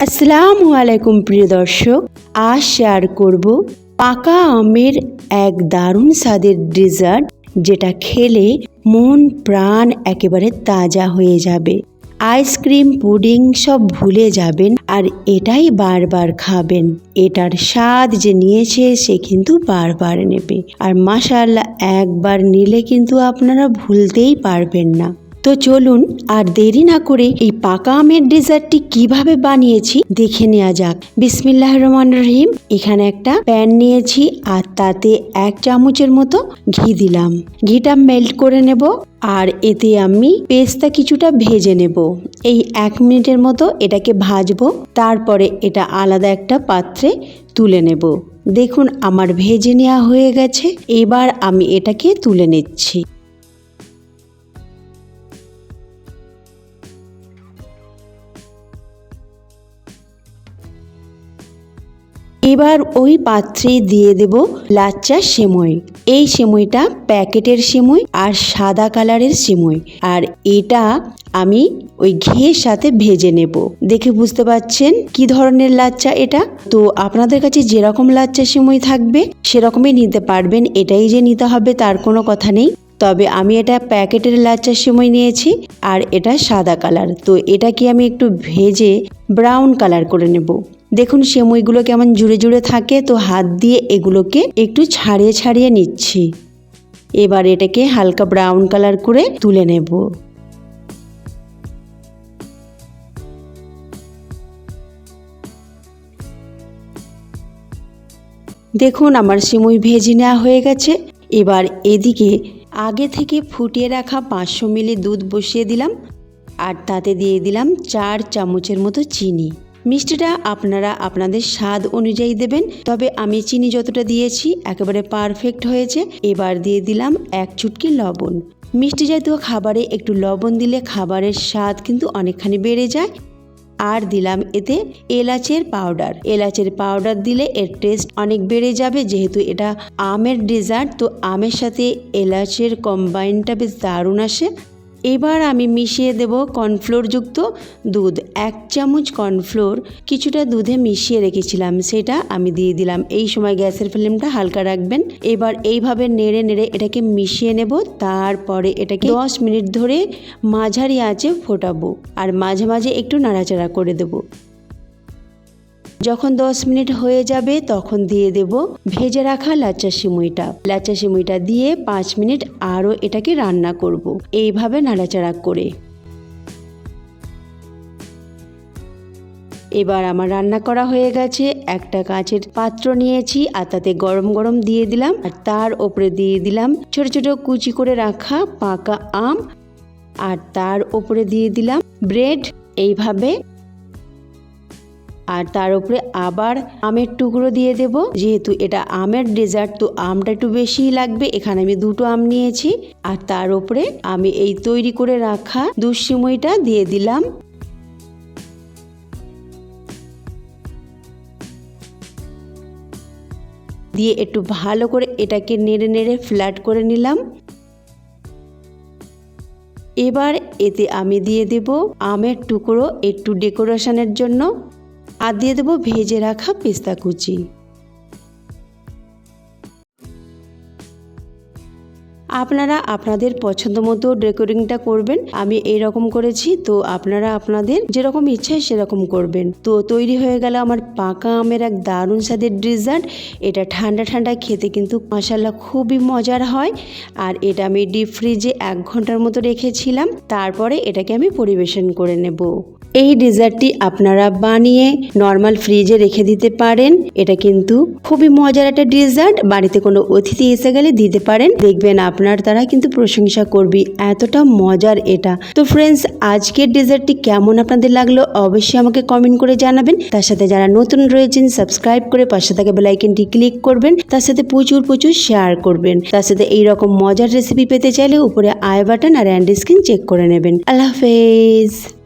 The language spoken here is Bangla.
আসসালামু আলাইকুম প্রিয় দর্শক, আজ শেয়ার করব পাকা আমের এক দারুণ স্বাদের ডেজার্ট যেটা খেলে মন, প্রাণ একেবারে তাজা হয়ে যাবে। আইসক্রিম পুডিং সব ভুলে যাবেন আর এটাই বারবার খাবেন। এটার স্বাদ যে নিয়েছে সে কিন্তু বারবার নেবে। আর মাশাআল্লাহ একবার নিলে কিন্তু আপনারা ভুলতেই পারবেন না। তো চলুন আর দেরি না করে এই পাকা আমের ডেজার্টটি কীভাবে বানিয়েছি দেখে নেওয়া যাক। বিসমিল্লাহ রহমান রহিম, এখানে একটা প্যান নিয়েছি আর তাতে এক চামচের মতো ঘি দিলাম। ঘিটা মেল্ট করে নেব আর এতে আমি পেস্তা কিছুটা ভেজে নেব। এই এক মিনিটের মতো এটাকে ভাজবো, তারপরে এটা আলাদা একটা পাত্রে তুলে নেব। দেখুন, আমার ভেজে নেওয়া হয়ে গেছে। এবার আমি এটাকে তুলে নিচ্ছি। এবার ওই পাত্রে দিয়ে দেব লাচ্চা সেমই। এই সেমইটা প্যাকেটের সেমই আর সাদা কালারের সেমই। আর এটা আমি ওই ঘিয়ের সাথে ভেজে নেব। দেখে বুঝতে পাচ্ছেন কি ধরনের লাচ্চা এটা? তো আপনাদের কাছে যেরকম লাচ্চা সেমই থাকবে, সেরকমই নিতে পারবেন। এটাই যে নিতে হবে তার কোনো কথা নেই। তবে আমি এটা প্যাকেটের লাচ্চার সময় নিয়েছি আর এটা সাদা কালার। তো এটাকে আমি একটু ভেজে ব্রাউন কালার করে নেব। দেখুন, সেমইগুলো কেমন জুড়ে জুড়ে থাকে, তো হাত দিয়ে এগুলোকে একটু ছাড়িয়ে ছাড়িয়ে নিচ্ছি। এবার এটাকে হালকা ব্রাউন কালার করে তুলে নেব। দেখুন, আমার সিমুই ভেজে নেওয়া হয়ে গেছে। এবার এদিকে আগে থেকে ফুটিয়ে রাখা পাঁচশো মিলি দুধ বসিয়ে দিলাম, আর তাতে দিয়ে দিলাম চার চামচের মতো চিনি। মিষ্টিটা আপনারা আপনাদের স্বাদ অনুযায়ী দেবেন। তবে আমি চিনি যতটা দিয়েছি, একেবারে পারফেক্ট হয়েছে। এবার দিয়ে দিলাম এক চুটকি লবণ। মিষ্টি জাতীয় খাবারে একটু লবণ দিলে খাবারের স্বাদ কিন্তু অনেকখানি বেড়ে যায়। আর দিলাম এতে এলাচের পাউডার এলাচের পাউডার দিলে এর টেস্ট অনেক বেড়ে যাবে, যেহেতু এটা আমের ডেজার্ট তো আমের সাথে এলাচের কম্বাইনটা বেশ দারুণ আসে। এবার আমি মিশিয়ে দেব কর্নফ্লোরযুক্ত দুধ। এক চামচ কর্নফ্লোর কিছুটা দুধে মিশিয়ে রেখেছিলাম, সেটা আমি দিয়ে দিলাম। এই সময় গ্যাসের ফ্লেমটা হালকা রাখবেন। এবার এইভাবে নেড়ে নেড়ে এটাকে মিশিয়ে নেব, তারপরে এটাকে দশ মিনিট ধরে মাঝারি আঁচে ফোটাবো। আর মাঝে মাঝে একটু নাড়াচাড়া করে দেবো। যখন দশ মিনিট হয়ে যাবে, তখন দিয়ে দেব ভেজে রাখা লাচ্চা সিমুইটা লাচ্চা সিমুইটা দিয়ে পাঁচ মিনিট আরও এটাকে রান্না করব। এইভাবে নাড়াচাড়া করে। এবার আমার রান্না করা হয়ে গেছে। একটা কাঁচের পাত্র নিয়েছি আর তাতে গরম গরম দিয়ে দিলাম। আর তার ওপরে দিয়ে দিলাম ছোট ছোট কুচি করে রাখা পাকা আম। আর তার ওপরে দিয়ে দিলাম ব্রেড। এইভাবে আর তার উপরে আবার আমের টুকরো দিয়ে দেব। যেহেতু এটা আমের ডেজার্ট তো আমটা একটু বেশিই লাগবে। এখানে আমি দুটো আম নিয়েছি। আর তার উপরে আমি এই তৈরি করে রাখা দুঃসময়টা দিয়ে দিলাম। দিয়ে একটু ভালো করে এটাকে নেড়ে নেড়ে ফ্ল্যাট করে নিলাম। এবার এতে আমি দিয়ে দেব আমের টুকরো একটু ডেকোরেশনের জন্য। আর দিয়ে দেবো ভেজে রাখা পেস্তা কুচি। আপনারা আপনাদের পছন্দ মতো ডেকোরিংটা করবেন। আমি এই রকম করেছি, তো আপনারা আপনাদের যেরকম ইচ্ছে সেরকম করবেন। তো তৈরি হয়ে গেল আমার পাকা আমের এক দারুণ স্বাদের ডেজার্ট। এটা ঠান্ডা ঠান্ডা খেতে কিন্তু মশালা খুবই মজার হয়। আর এটা আমি ডিপ ফ্রিজে এক ঘণ্টার মতো রেখেছিলাম। তারপরে এটাকে আমি পরিবেশন করে নেব। এই ডেজার্টটি আপনারা বানিয়ে নর্মাল ফ্রিজে রেখে দিতে পারেন। এটা কিন্তু খুবই মজার একটা ডেজার্ট। বাড়িতে কোনো অতিথি এসে গেলে দিতে পারেন। দেখবেন আপনার তারা কিন্তু প্রশংসা করবি। এতটা মজার এটা। তো ফ্রেন্ডস আজকের ডেজার্টটি কেমন আপনাদের লাগল অবশ্যই আমাকে কমেন্ট করে জানাবেন। তার সাথে যারা নতুন রয়েছেন সাবস্ক্রাইব করে পাশে থাকা বেলাইকনটি ক্লিক করবেন। তার সাথে প্রচুর প্রচুর শেয়ার করবেন। তার সাথে এইরকম মজার রেসিপি পেতে চাইলে উপরে আই বাটন আর অ্যান্ড স্ক্রিন চেক করে নেবেন। আল্লাহ হাফেজ।